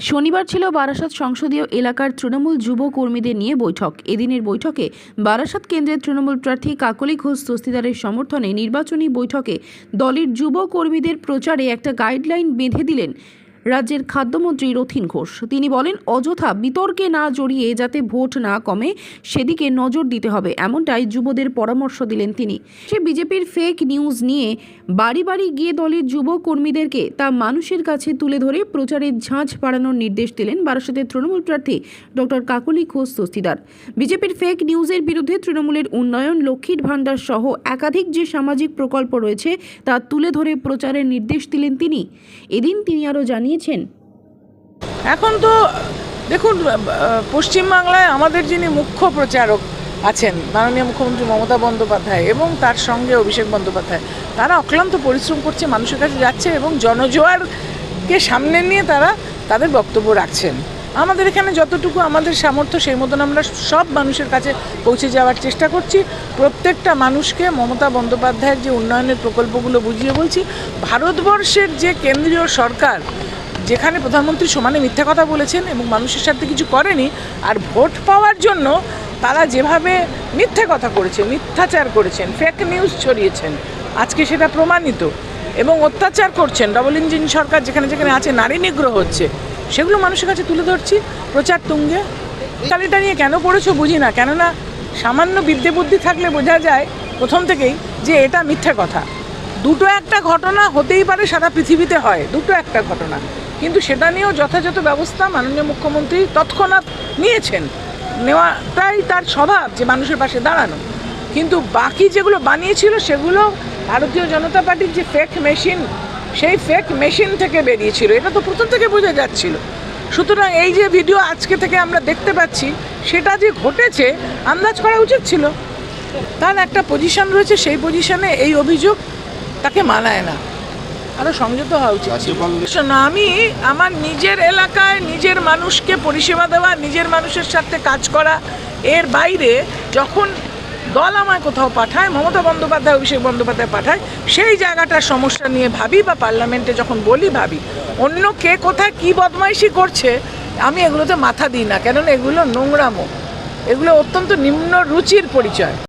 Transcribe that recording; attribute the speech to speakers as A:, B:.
A: শনিবার ছিল বারাসাত সংসদীয় এলাকার তৃণমূল যুব কর্মীদের নিয়ে বৈঠক। এদিনের বৈঠকে বারাসাত কেন্দ্রের তৃণমূল প্রার্থী কাকলি ঘোষ দস্তিদারের সমর্থনে নির্বাচনী বৈঠকে দলের যুব কর্মীদের প্রচারে একটা গাইডলাইন বেঁধে দিলেন রাজ্যের খাদ্যমন্ত্রী রথিন ঘোষ। তিনি বলেন, অযথা বিতর্কে না জড়িয়ে যাতে ভোট না কমে, সেদিকে নজর দিতে হবে, এমনটাই যুবদের পরামর্শ দিলেন তিনি। সে বিজেপির ফেক নিউজ নিয়ে বাড়ি বাড়ি গিয়ে দলের যুব কর্মীদেরকে তা মানুষের কাছে তুলে ধরে প্রচারের ঝাঁঝ বাড়ানোর নির্দেশ দিলেন বারাসতের তৃণমূল প্রার্থী ডক্টর কাকলি ঘোষ দস্তিদার বিজেপির ফেক নিউজের বিরুদ্ধে তৃণমূলের উন্নয়ন, লক্ষ্মীর ভাণ্ডার সহ একাধিক যে সামাজিক প্রকল্প রয়েছে, তা তুলে ধরে প্রচারের নির্দেশ দিলেন তিনি। এদিন তিনি আরও জানিয়েছেন
B: এখন তো, দেখুন পশ্চিমবাংলায় আমাদের যিনি মুখ্য প্রচারক আছেন, মাননীয় মুখ্যমন্ত্রী মমতা বন্দ্যোপাধ্যায় এবং তার সঙ্গে অভিষেক বন্দ্যোপাধ্যায়, তারা অক্লান্ত পরিশ্রম করছে, মানুষের কাছে যাচ্ছে এবং জনজোয়ারকে সামনে নিয়ে তারা তাদের বক্তব্য রাখছেন। আমাদের এখানে যতটুকু আমাদের সামর্থ্য, সেই মতন আমরা সব মানুষের কাছে পৌঁছে যাওয়ার চেষ্টা করছি। প্রত্যেকটা মানুষকে মমতা বন্দ্যোপাধ্যায়ের যে উন্নয়নের প্রকল্পগুলো বুঝিয়ে বলছি, ভারতবর্ষের যে কেন্দ্রীয় সরকার যেখানে প্রধানমন্ত্রী সমানে মিথ্যা কথা বলেছেন এবং মানুষের সাথে কিছু করেনি আর ভোট পাওয়ার জন্য তারা যেভাবে মিথ্যে কথা করেছে, মিথ্যাচার করেছেন ফেক নিউজ ছড়িয়েছেন, আজকে সেটা প্রমাণিত এবং অত্যাচার করছেন। ডবল ইঞ্জিন সরকার যেখানে যেখানে আছে, নারী নিগ্রহ হচ্ছে, সেগুলো মানুষের কাছে তুলে ধরছি। প্রচার তুঙ্গে। তালিটা নিয়ে কেন পড়েছো বুঝি না, কেননা সামান্য বিদ্যে বুদ্ধি থাকলে বোঝা যায় প্রথম থেকেই যে এটা মিথ্যে কথা। দুটো একটা ঘটনা হতেই পারে সারা পৃথিবীতে হয়, দুটো একটা ঘটনা। কিন্তু সেটা নিয়েও যথাযথ ব্যবস্থা মাননীয় মুখ্যমন্ত্রী তৎক্ষণাৎ নিয়েছেন। নেওয়াটাই তার স্বভাব যে মানুষের পাশে দাঁড়ানো। কিন্তু বাকি যেগুলো বানিয়েছিল সেগুলো ভারতীয় জনতা পার্টির যে ফেক মেশিন সেই ফেক মেশিন থেকে বেরিয়েছিল। এটা তো প্রথম থেকে বোঝা যাচ্ছিল। সুতরাং এই যে ভিডিও আজকে থেকে আমরা দেখতে পাচ্ছি, সেটা যে ঘটেছে, আন্দাজ করা উচিত ছিল। তার একটা পজিশন রয়েছে, সেই পজিশনে এই অভিযোগ তাকে মানায় না। আরও সংযত হওয়া উচিত। শোনো, আমি আমার নিজের এলাকায় নিজের মানুষকে পরিষেবা দেওয়া নিজের মানুষের সাথে কাজ করা এর বাইরে যখন দল আমায় কোথাও পাঠায় মমতা বন্দ্যোপাধ্যায় অভিষেক বন্দ্যোপাধ্যায় পাঠায় সেই জায়গাটার সমস্যা নিয়ে ভাবি বা পার্লামেন্টে যখন বলি ভাবি অন্য কে কোথায় কী বদমাইশি করছে আমি এগুলোতে মাথা দিই না কেননা এগুলো নোংরামো এগুলো অত্যন্ত নিম্ন রুচির পরিচয়